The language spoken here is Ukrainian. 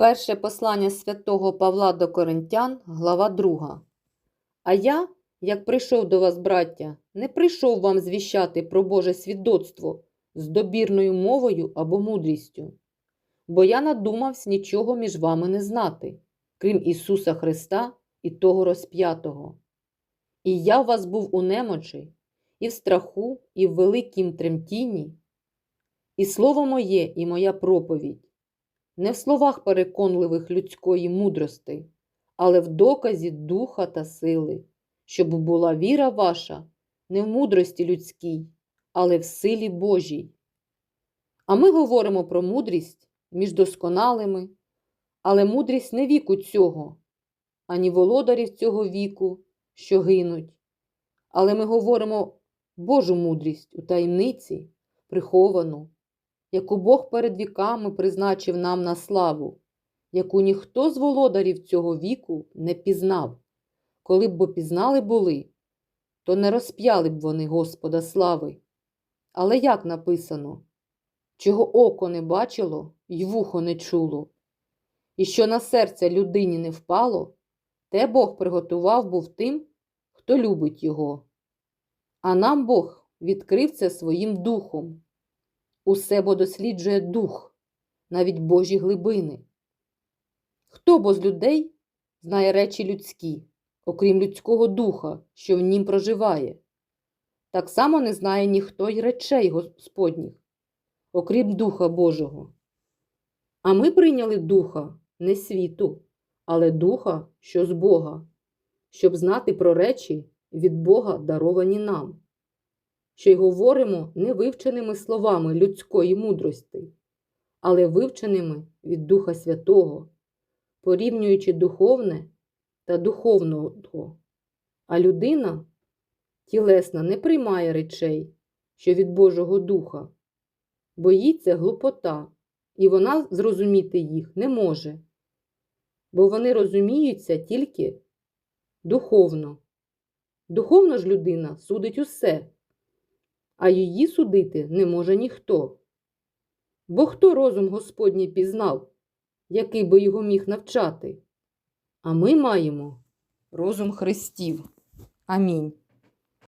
Перше послання святого Павла до Коринтян, глава 2. А я, як прийшов до вас, браття, не прийшов вам звіщати про Боже свідоцтво з добірною мовою або мудрістю, бо я надумавсь нічого між вами не знати, крім Ісуса Христа і того розп'ятого. І я вас був у немочі, і в страху, і в великім тремтінні, і слово моє, і моя проповідь не в словах переконливих людської мудрости, але в доказі духа та сили, щоб була віра ваша не в мудрості людській, але в силі Божій. А ми говоримо про мудрість між досконалими, але мудрість не віку цього, ані володарів цього віку, що гинуть. Але ми говоримо Божу мудрість у таємниці, приховану, яку Бог перед віками призначив нам на славу, яку ніхто з володарів цього віку не пізнав. Коли б бо пізнали були, то не розп'яли б вони Господа слави. Але як написано, чого око не бачило й вухо не чуло, і що на серце людині не впало, те Бог приготував був тим, хто любить його. А нам Бог відкрив це своїм духом. Усе бо досліджує дух, навіть Божі глибини. Хто бо з людей знає речі людські, окрім людського духа, що в нім проживає? Так само не знає ніхто й речей Господніх, окрім Духа Божого. А ми прийняли духа не світу, але духа, що з Бога, щоб знати про речі від Бога даровані нам що й говоримо не вивченими словами людської мудрості, але вивченими від Духа Святого, порівнюючи духовне та духовного. А людина тілесна не приймає речей, що від Божого Духа, боїться глупота, і вона зрозуміти їх не може, бо вони розуміються тільки духовно. Духовно ж людина судить усе а її судити не може ніхто. Бо хто розум Господній пізнав, який би його міг навчати? А ми маємо розум Христів. Амінь.